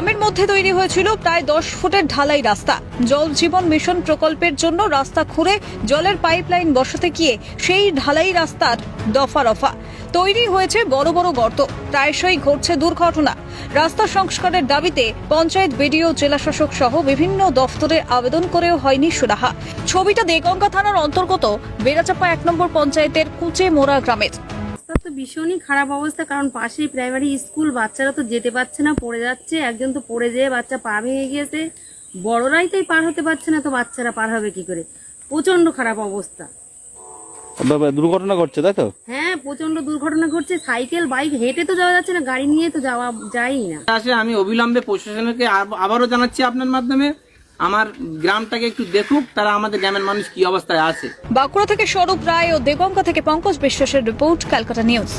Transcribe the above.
গ্রামের মধ্যে তৈরি হয়েছিল প্রায় দশ ফুটের ঢালাই রাস্তা। জল জীবন মিশন প্রকল্পের জন্য রাস্তা খুঁড়ে জলের পাইপলাইন বসাতে গিয়ে সেই ঢালাই রাস্তার দফা রফা। তৈরি হয়েছে বড় বড় গর্ত। প্রায়শই ঘটছে দুর্ঘটনা। রাস্তা সংস্কারের দাবিতে পঞ্চায়েত বিডিও, জেলাশাসক সহ বিভিন্ন দফতরে আবেদন করেও হয়নি সুরাহা। ছবিটা দেগঙ্গা থানার অন্তর্গত বেড়াচাপা এক নম্বর পঞ্চায়েতের কুচে মোড়া গ্রামের। তো ভীষণই খারাপ অবস্থা কারণ পাশেই প্রাইমারি স্কুল বাচ্চারা তো যেতে পারছে না পড়ে যাচ্ছে একজন তো পড়ে যেয়ে বাচ্চা পা ভেঙে গিয়েছে। বড়রাই তাই পার হতে পারছে না তো বাচ্চারা পার হবে কি করে? প্রচণ্ড খারাপ অবস্থা। দুর্ঘটনা ঘটছে তাই তো? হ্যাঁ প্রচণ্ড দুর্ঘটনা ঘটছে সাইকেল বাইক হেঁটে তো যাওয়া যাচ্ছে না গাড়ি নিয়ে তো যাওয়া যায়ই না। আমি অবিলম্বে প্রশাসনকে আবারও জানাচ্ছি আপনার মাধ্যমে। আমার গ্রামটাকে একটু দেখুক, তারা আমাদের গ্রামের মানুষ কি অবস্থায় আছে। বাঁকুড়া থেকে স্বরূপ রায় ও দেবঙ্গা থেকে পঙ্কজ বিশ্বাসের রিপোর্ট, ক্যালকাটা নিউজ।